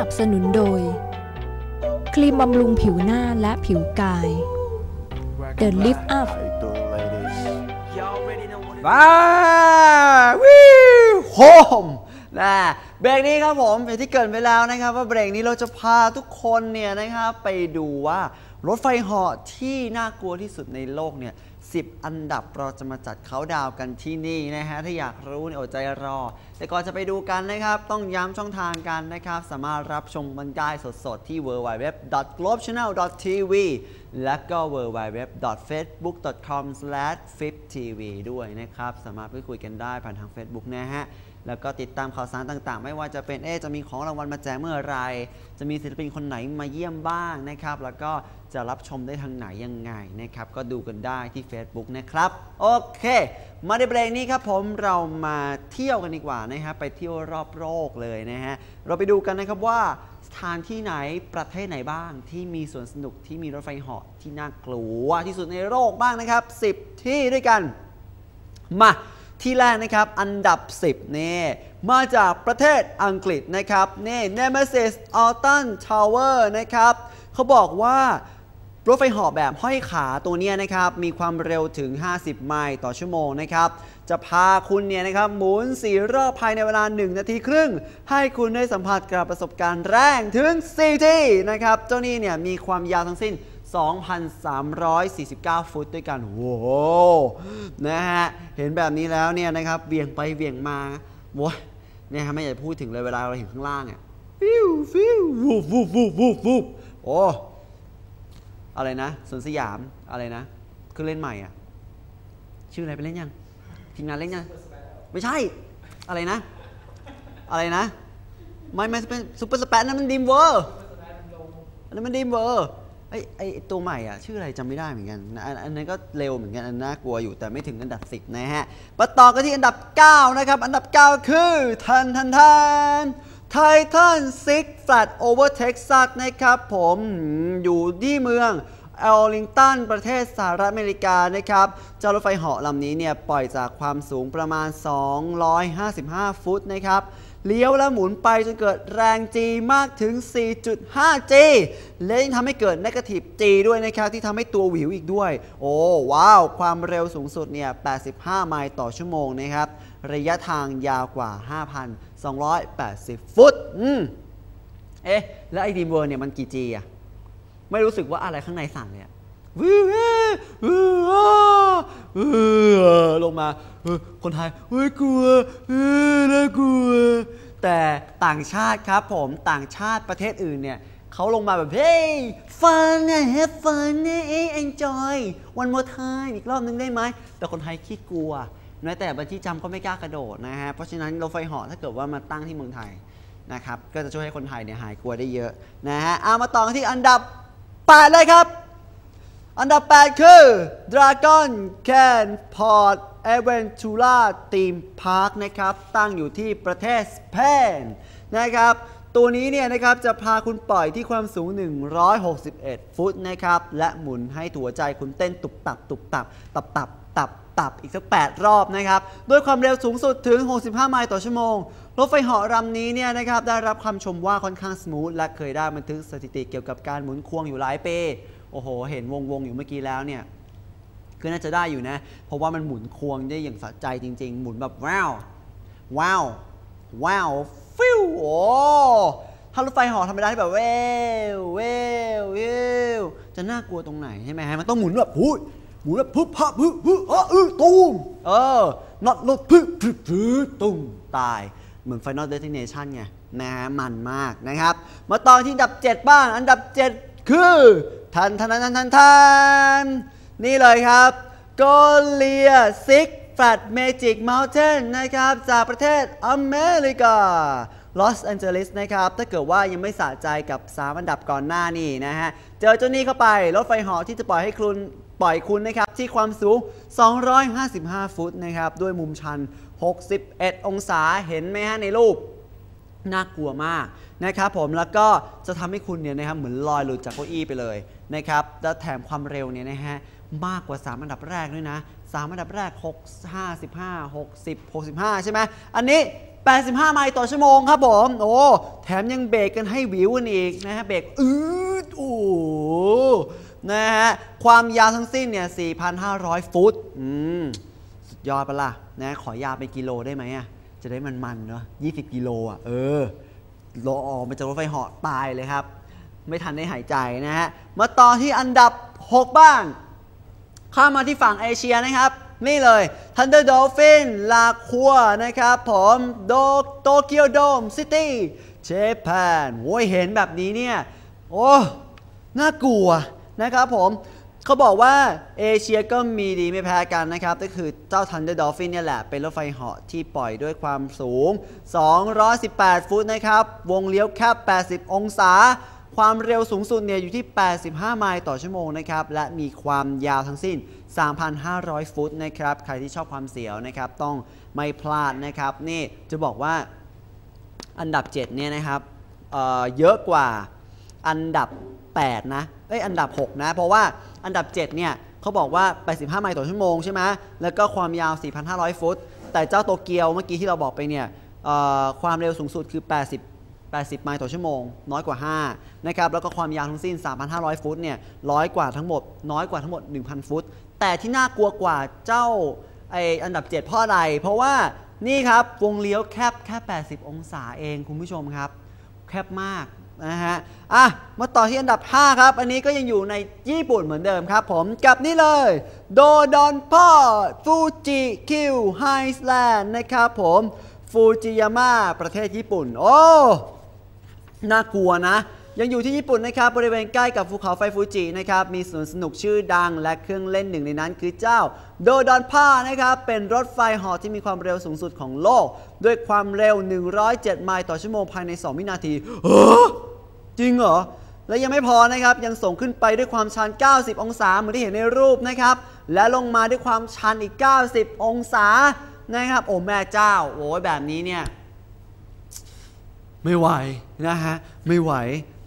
นับสนุนโดย ครีมบำรุงผิวหน้าและผิวกาย The Lift Up ว้าวิวโฮมนะ เบรกนี้ครับผมอย่างที่เกรินไปแล้วนะครับว่าเบรกนี้เราจะพาทุกคนเนี่ยนะครับไปดูว่ารถไฟเหาะที่น่ากลัวที่สุดในโลกเนี่ย10อันดับเราจะมาจัดเขาดาวกันที่นี่นะฮะถ้าอยากรู้เนี่ยอดใจรอ แต่ก่อนจะไปดูกันนะครับ ต้องย้ำช่องทางกันนะครับ สามารถรับชมบรรยายสดๆ ที่ www.globechannel.tv และก็ www.facebook.com/fiptv ด้วยนะครับ สามารถพูดคุยกันได้ผ่านทาง Facebook นะฮะแล้วก็ติดตามข่าวสารต่างๆไม่ว่าจะเป็นเอ๊จะมีของรางวัลมาแจกเมื่อไร จะมีศิลปินคนไหนมาเยี่ยมบ้างนะครับ แล้วก็จะรับชมได้ทางไหนยังไงนะครับ ก็ดูกันได้ที่ Facebook นะครับ โอเค มาในเบรกนี้ครับผมเรามาเที่ยวกันดีกว่านะครับไปเที่ยวรอบโลกเลยนะฮะเราไปดูกันนะครับว่าสถานที่ไหนประเทศไหนบ้าง ที่มีสวนสนุกที่มีรถไฟเหาะที่น่ากลัวที่สุดในโลกบ้างนะครับ 10 ที่ด้วยกัน มาที่แรกนะครับ อันดับ 10นี่ มาจากประเทศอังกฤษนะครับนี่ Nemesis Alton Tower นะครับเขาบอกว่ารถไฟเหาะแบบห้อยขาตัวนี้นะครับ มีความเร็วถึง 50 ไมล์ต่อชั่วโมงนะครับ จะพาคุณเนี่ยนะครับหมุน4รอบภายในเวลา 1 นาทีครึ่ง ให้คุณได้สัมผัสกับประสบการณ์แรงถึง4ที่นะครับ เจ้านี่เนี่ยมีความยาวทั้งสิ้น 2,349 ฟุตด้วยกัน โว้โหนะฮะ เห็นแบบนี้แล้วเนี่ยนะครับเบี่ยงไปเบี่ยงมาโว้ย เนี่ยฮะไม่อยากพูดถึงเลยเวลาเราเห็นข้างล่างอะฟิวฟิววูบวูบวูบวูบวูบโอ้อะไรนะสวนสยามอะไรนะคือเล่นใหม่อะ ชื่ออะไรไปเล่นยังทีมงานเล่นยังไม่ใช่อะไรนะ อะไรนะ ไม่ไม่เป็นซูเปอร์สเปนนั่นมันดีมเวอร์อันนั้นมันดีมเวอร์ ไอไอตัวใหม่อะชื่ออะไรจำไม่ได้เหมือนกันอันอันนั้นก็เร็วเหมือนกันอันน่ากลัวอยู่แต่ไม่ถึงอันดับ 10 นะฮะมาต่อกันที่อันดับ 9 นะครับ อันดับ 9 คือทันทันทันไททันซิกแฟลตโอเวอร์เท็กซัสนะครับผมอยู่ที่เมืองเอลลิงตันประเทศสหรัฐอเมริกานะครับ เจ้ารถไฟเหาะลำนี้เนี่ย ปล่อยจากความสูงประมาณ 255 ฟุตนะครับ เลี้ยวและหมุนไปจนเกิดแรง G มากถึง 4.5 G และยังทำให้เกิด Negative G ด้วยนะครับ ที่ทำให้ตัวหวิวอีกด้วย โอ้ว้าว ความเร็วสูงสุดเนี่ย 85 ไมล์ต่อชั่วโมงนะครับ ระยะทางยาวกว่า 5,280 ฟุต อืม เอ๊ะ แล้วไอ้ดีมเวอร์เนี่ยมันกี่ G อะไม่รู้สึกว่าอะไรข้างในสั่นเลยอะวิววิววิววิว ลงมาคนไทยเฮ้ยกลัวน่ากลัว แต่ต่างชาติครับผมต่างชาติประเทศอื่นเนี่ยเขาลงมาแบบเฮ้ยฟันเนี่ย have fun เนี่ยเอ้ enjoy one more time อีกรอบนึงได้ไหม แต่คนไทยขี้กลัวแม้แต่บัญชีจำก็ไม่กล้ากระโดดนะฮะ เพราะฉะนั้นรถไฟเหาะถ้าเกิดว่ามาตั้งที่เมืองไทยนะครับ ก็จะช่วยให้คนไทยเนี่ยหายกลัวได้เยอะนะฮะ เอามาต่อกันที่อันดับ8เลยครับ อันดับ 8 คือ Dragon Can Port Aventura Theme Park นะครับ ตั้งอยู่ที่ประเทศสเปนนะครับ ตัวนี้เนี่ยนะครับจะพาคุณปล่อยที่ความสูง 161 ฟุตนะครับ และหมุนให้หัวใจคุณเต้นตุบตับ ตุบตับ ตับตับตับตับอีกสัก 8 รอบนะครับ ด้วยความเร็วสูงสุดถึง 65 ไมล์ต่อชั่วโมง รถไฟเหาะลำนี้เนี่ยนะครับได้รับคำชมว่าค่อนข้างสมูทและเคยได้บันทึกสถิติเกี่ยวกับการหมุนควงอยู่หลายปี โอ้โห เห็นวงวงอยู่เมื่อกี้แล้วเนี่ยก็น่าจะได้อยู่นะ เพราะว่ามันหมุนควงได้อย่างสะใจจริง ๆ หมุนแบบว้าว ว้าว ว้าว ฟิวโอ้ถ้ารถไฟหาะธรรมดาที่แบบเววเววเววจะน่ากลัวตรงไหนใช่ไหมฮะ มันต้องหมุนแบบหูยหมุนแบบพึบพับพึบพึบอะอือตูมเออน็อตรถพึบพึบพึบตุ้มตาย เหมือน Final Destination ไงนะฮะมันมากนะครับ มาต่อที่อันดับ 7 บ้าง อันดับ 7 คือ ทันทันทันทันทันนี่เลยครับโกเลียซิกแฟลตเมจิกเมลเทนนะครับ จากประเทศอเมริกาลอสแอนเจลิสนะครับ ถ้าเกิดว่ายังไม่สะใจกับ 3 อันดับก่อนหน้านี่นะฮะ เจอเจ้านี้เข้าไป รถไฟหาะที่จะปล่อยให้คุณปล่อยคุณนะครับ ที่ความสูง 255 ฟุตนะครับ ด้วยมุมชัน 61 องศาเห็นไหมฮะในรูป น่ากลัวมากนะครับผมแล้วก็จะทำให้คุณเนี่ยนะครับเหมือนลอยหลุดจากเก้าอี้ไปเลย นะครับและแถมความเร็วเนี่ยนะฮะมากกว่า 3 อันดับแรกด้วยนะ 3 อันดับแรก 6 55 60 65 ใช่ไหมอันนี้ 85 ไมล์ต่อชั่วโมงครับผมโอ้แถมยังเบรกกันให้วิวกันอีกนะฮะเบรกอืดโอ้นะฮะความยาวทั้งสิ้นเนี่ย 4,500 ฟุตอืมสุดยอดปะล่ะนะขอยาวเป็นกิโลได้ไหมอะจะได้มันๆเนาะ20 กิโลอะเออรอออกมาจากรถไฟเหาะตายเลยครับ ไม่ทันได้หายใจนะฮะ มาต่อที่อันดับ 6 บ้าง ข้ามมาที่ฝั่งเอเชียนะครับ นี่เลย Thunder Dolphin ลาคัวนะครับผมโดโตเกียวโดมซิตี้เจแปนโว้ยเห็นแบบนี้เนี่ย โอ้ น่ากลัวนะครับผมเขาบอกว่าเอเชียก็มีดีไม่แพ้กันนะครับ ก็คือเจ้า Thunder Dolphin เนี่ยแหละ เป็นรถไฟเหาะที่ปล่อยด้วยความสูง 218 ฟุตนะครับ วงเลี้ยวแคบ 80 องศา ความเร็วสูงสุดเนี่ยอยู่ที่ 85 ไมล์ต่อชั่วโมงนะครับ และมีความยาวทั้งสิ้น 3,500 ฟุตนะครับ ใครที่ชอบความเสียวนะครับ ต้องไม่พลาดนะครับ นี่จะบอกว่าอันดับ 7 เนี่ยนะครับเเยอะกว่าอันดับ 8 นะ เอ้ย อันดับ 6 นะ เพราะว่าอันดับ 7 เนี่ยเขาบอกว่า 85 ไมล์ต่อชั่วโมงใช่ไหมแล้วก็ความยาว 4,500 ฟุต แต่เจ้าโตเกียวเมื่อกี้ที่เราบอกไปเนี่ยความเร็วสูงสุดคือ 80 80 ไมล์ต่อชั่วโมง น้อยกว่า 5 นะครับ แล้วก็ความยาวทั้งสิ้น 3,500 ฟุตเนี่ยร้อยกว่าทั้งหมด น้อยกว่าทั้งหมด 1,000 ฟุต แต่ที่น่ากลัวกว่าเจ้าไออันดับ 7 เพราะอะไร เพราะว่านี่ครับ วงเลี้ยวแคบแค่ 80 องศาเองคุณผู้ชมครับ แคบมากนะฮะ อะ มาต่อที่อันดับ 5 ครับ อันนี้ก็ยังอยู่ในญี่ปุ่นเหมือนเดิมครับผม กับนี่เลย โดดอนพ่อฟูจิคิวไฮส์แลนด์นะครับผม ฟูจิยาม่าประเทศญี่ปุ่น โอ้ น่ากลัวนะ ยังอยู่ที่ญี่ปุ่นนะครับ บริเวณใกล้กับภูเขาไฟฟูจินะครับ มีสวนสนุกชื่อดังและเครื่องเล่นหนึ่งในนั้นคือเจ้า โดดอนผ้านะครับ เป็นรถไฟหาะที่มีความเร็วสูงสุดของโลก ด้วยความเร็ว 107 ไมล์ต่อชั่วโมงภายใน 2 วินาทีจริงเหรอ และยังไม่พอนะครับ ยังส่งขึ้นไปด้วยความชัน 90 องศาเหมือนที่เห็นในรูปนะครับ และลงมาด้วยความชันอีก 90 องศานะครับ โอ้แม่เจ้า โอ้ยแบบนี้เนี่ย ไม่ไหวนะฮะไม่ไหว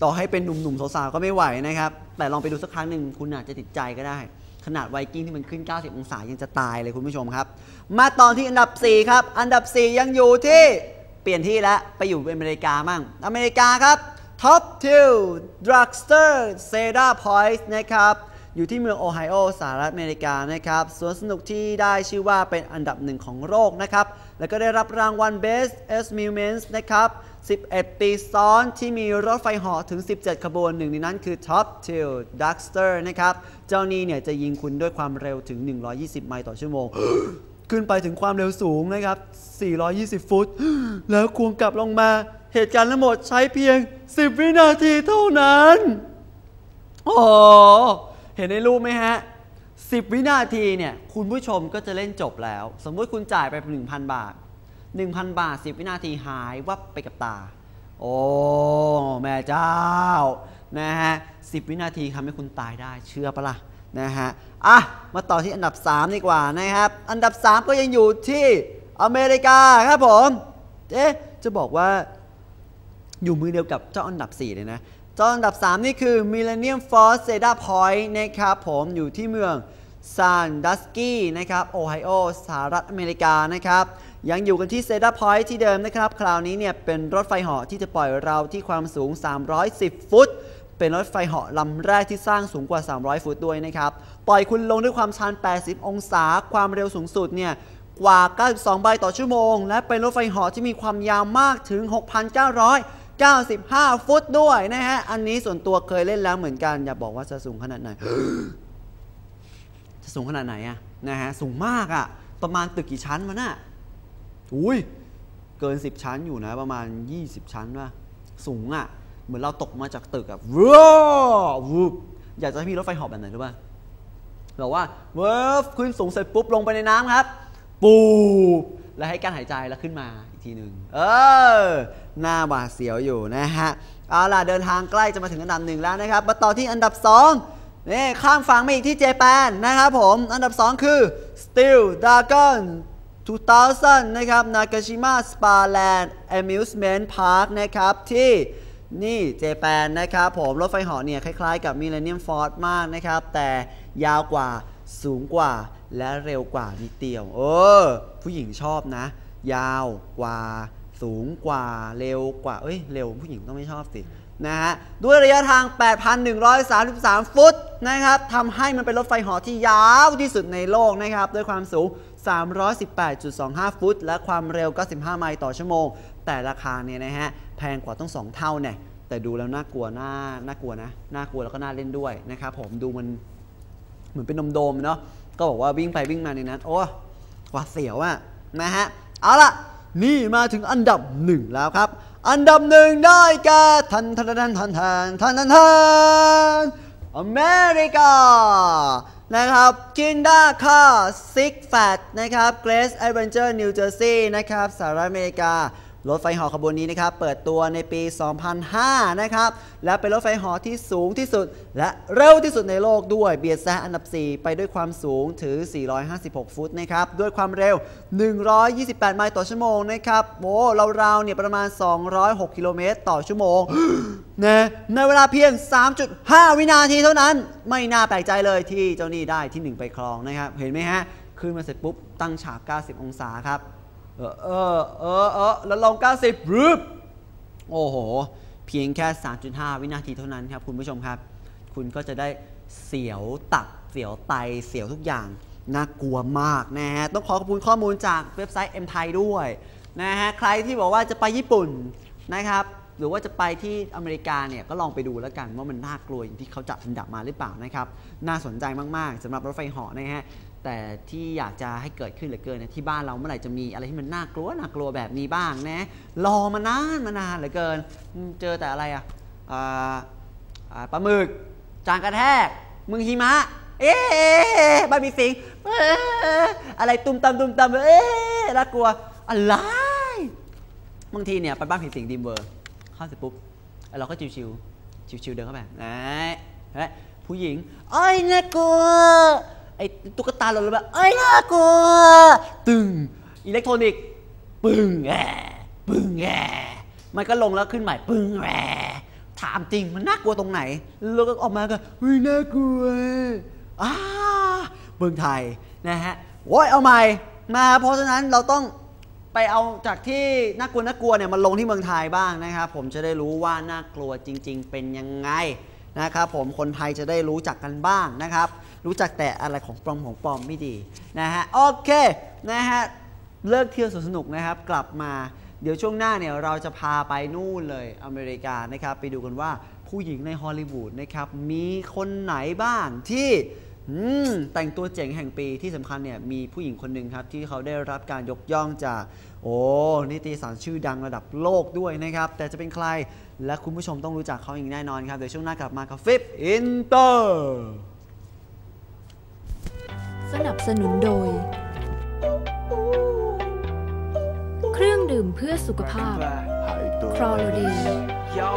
ต่อให้เป็นหนุ่มๆสาวๆก็ไม่ไหวนะครับ แต่ลองไปดูสักครั้งหนึ่งคุณอาจจะติดใจก็ได้ ขนาดไวกิ้งที่มันขึ้น 90 องศายังจะตายเลยคุณผู้ชมครับ มาตอนที่อันดับ 4 ครับ อันดับ 4 ยังอยู่ที่เปลี่ยนที่แล้วไปอยู่อเมริกามั่งอเมริกาครับ Top 2 Drugster Cedar Point นะครับอยู่ที่เมืองโอไฮโอสหรัฐอเมริกานะครับสวนสนุกที่ได้ชื่อว่าเป็นอันดับหนึ่งของโลกนะครับ แล้วก็ได้รับรางวัล Best Amusement นะครับ 11 ปีซ้อนที่มีรถไฟเหาะถึง 17 ขบวนหนึ่งในนั้นคือ Top 2 Drugster นะครับ เจ้านี้เนี่ยจะยิงคุณด้วยความเร็วถึง 120 ไมล์ต่อชั่วโมง ขึ้นไปถึงความเร็วสูงนะครับ 420 ฟุต แล้วควงกลับลงมา เหตุการณ์ทั้งหมดใช้เพียง 10 วินาทีเท่านั้นโอ้โหเห็นในรูปไหมฮะ 10 วินาทีเนี่ยคุณผู้ชมก็จะเล่นจบแล้ว สมมติคุณจ่ายไป 1,000 บาท 1,000 บาท 10 วินาทีหายวับไปกับตา โอ้ แม่เจ้า นะฮะ10วินาทีทำให้คุณตายได้เชื่อปะล่ะนะฮะ อะ มาต่อที่อันดับ 3 ดีกว่านะครับ อันดับ 3 ก็ยังอยู่ที่อเมริกาครับผม เอ๊ะ จะบอกว่าอยู่มือเดียวกับเจ้าอันดับ 4 เลยนะ เจ้าอันดับ 3 นี่คือ Millennium Force Cedar Point นะครับผมอยู่ที่เมืองซานดัสกี้นะครับ โอไฮโอ สหรัฐอเมริกานะครับ ยังอยู่กันที่ Cedar Point ที่เดิมนะครับ คราวนี้เนี่ยเป็นรถไฟเหาะที่จะปล่อยเราที่ความสูง 310 ฟุต เป็นรถไฟเหาะลำแรกที่สร้างสูงกว่า 300 ฟุตด้วยนะครับ ปล่อยคุณลงด้วยความชัน 80 องศา ความเร็วสูงสุดเนี่ยกว่า 92ไมล์ต่อชั่วโมง และเป็นรถไฟเหาะที่มีความยาวมากถึง 6,995 ฟุตด้วยนะฮะ อันนี้ส่วนตัวเคยเล่นแล้วเหมือนกัน อย่าบอกว่าจะสูงขนาดไหน จะสูงขนาดไหนอะนะฮะ สูงมากอะประมาณตึกกี่ชั้นวะน่ะ อุ้ยเกิน 10 ชั้นอยู่นะประมาณ 20 ชั้นว่ะสูงอะเหมือนเราตกมาจากตึกอะว้าววูบอยากจะให้มีรถไฟหาะแบบไหนรู้ป่ะบอกว่าเวิร์ฟขึ้นสูงเสร็จปุ๊บลงไปในน้ำครับ ปูบแล้วให้การหายใจแล้วขึ้นมาอีกทีหนึ่งเออ หน้าหวาดเสียวอยู่นะฮะ เอาล่ะ เดินทางใกล้จะมาถึงอันดับหนึ่งแล้วนะครับ มาต่อที่อันดับ2นี่ข้ามฝั่งมาอีกที่เจแปนนะครับผม อันดับ 2 คือ Steel Dragon 2000 นะครับ Nagashima Spa Land Amusement Park นะครับที่นี่เจแปนนะครับผม รถไฟเหาะเนี่ย คล้ายๆกับ Millennium Force มากนะครับ แต่ยาวกว่าสูงกว่าและเร็วกว่านิดเดียว เออ ผู้หญิงชอบนะ ยาวกว่าสูงกว่าเร็วกว่า เอ้ย เร็วผู้หญิงต้องไม่ชอบสิ นะฮะ ด้วยระยะทาง 8,133 ฟุตนะครับทำให้มันเป็นรถไฟเหาะที่ยาวที่สุดในโลกนะครับ ด้วยความสูง 318.25 ฟุต และความเร็ว 95 ไมล์ต่อชั่วโมง แต่ราคาเนี่ยนะฮะ แพงกว่าต้อง 2 เท่าเนี่ย แต่ดูแล้วน่ากลัว น่า น่ากลัวนะ น่ากลัวแล้วก็น่าเล่นด้วยนะครับผม ดูมันเหมือนเป็นนมโดมเนาะ ก็บอกว่าวิ่งไปวิ่งมาในนั้น โอ้หวาดเสียวอะนะฮะ เอาล่ะนี่มาถึงอันดับหนึ่งแล้วครับ อันดับหนึ่งได้แก่ทันทันทันทันทันทันทันทันอเมริกา นะครับกินด้าค่าซิกแฟตนะครับเกรสไอเวนเจอร์นิวเจอร์ซีย์นะครับสหรัฐอเมริกา รถไฟหาะขบวนนี้นะครับ เปิดตัวในปี 2005 นะครับ และเป็นรถไฟหาะที่สูงที่สุด และเร็วที่สุดในโลกด้วย เบียดแซงอันดับ 4 ไปด้วยความสูงถึง 456 ฟุตนะครับ ด้วยความเร็ว 128 ไมล์ต่อชั่วโมงนะครับ โอ้ราวๆเนี่ยประมาณ 206 กิโลเมตรต่อชั่วโมงนะในเวลาเพียง 3.5 วินาทีเท่านั้น ไม่น่าแปลกใจเลยที่เจ้าหนี้ได้ที่ 1 ไปครองนะครับ เห็นไหมฮะ ขึ้นมาเสร็จปุ๊บตั้งฉาก 90 องศาครับ เออเออเออเออแล้วลง 90รึบโอ้โห เพียงแค่ 3.5 วินาทีเท่านั้นครับคุณผู้ชมครับ คุณก็จะได้เสียวตับเสียวไตเสียวทุกอย่าง น่ากลัวมากนะฮะ ต้องขอขอบคุณข้อมูลจากเว็บไซต์ M ไทยด้วยนะฮะ ใครที่บอกว่าจะไปญี่ปุ่นนะครับหรือว่าจะไปที่อเมริกาเนี่ยก็ลองไปดูแล้วกันว่ามันน่ากลัวอย่างที่เขาจัดอันดับมาหรือเปล่านะครับ น่าสนใจมาก ๆสำหรับรถไฟเหาะนะฮะ แต่ที่อยากจะให้เกิดขึ้นเหลือเกินเนยที่บ้านเราเมื่อไหร่จะมีอะไรที่มันน่ากลัวน่ากลัวแบบนี้บ้างนะรอมานานมานานเหลือเกิน เจอแต่อะไรอะอ่าอ่าปลาหมึกจานกระแทกมึงหิมะ เอ๊ะบาร์บีสิงอะไรตุ้มตามตุ้มตามเอ๊ะน่ากลัวอะไรบางทีเนี่ยไปบ้านผีสิงดีมเวอร์เข้าเสร็จปุ๊บเราก็ชิวๆชิวๆเดินเข้าไปไหนเฮ้ยผู้หญิงอ้ยน่ากลัว ไอ้ตุ๊กตาหล่นลงมาเอ้ยน่ากลัวตึงอิเล็กทรอนิกส์ปึ้งแหวปึ้งแหวมันก็ลงแล้วขึ้นใหม่ปึ้งแหวถามจริงมันน่ากลัวตรงไหนแล้วก็ออกมาก็เฮ้ยน่ากลัวอ้าเมืองไทยนะฮะโว้ยเอาใหม่มาเพราะฉะนั้นเราต้องไปเอาจากที่น่ากลัวน่ากลัวเนี่ยมาลงที่เมืองไทยบ้างนะครับผมจะได้รู้ว่าน่ากลัวจริง ๆ เป็นยังไงนะครับผมคนไทยจะได้รู้จักกันบ้างนะครับ รู้จักแต่อะไรของปลอมของปลอมไม่ดีนะฮะโอเคนะฮะเลิกเที่ยวสนสนุกนะครับ กลับมาเดี๋ยวช่วงหน้าเนี่ยเราจะพาไปนู่นเลยอเมริกานะครับไปดูกันว่าผู้หญิงในฮอลลีวูดนะครับมีคนไหนบ้างที่อืมแต่งตัวเจ๋งแห่งปีที่สำคัญเนี่ยมีผู้หญิงคนหนึ่งครับ ที่เขาได้รับการยกย่องจาก โอ้นิตยสารชื่อดังระดับโลกด้วยนะครับ แต่จะเป็นใครและคุณผู้ชมต้องรู้จักเขาอย่างแน่นอนครับ เดี๋ยวช่วงหน้ากลับมากับฟิปอินเตอร์ สนับสนุนโดย เครื่องดื่มเพื่อสุขภาพ How you doing? ครอโลเด You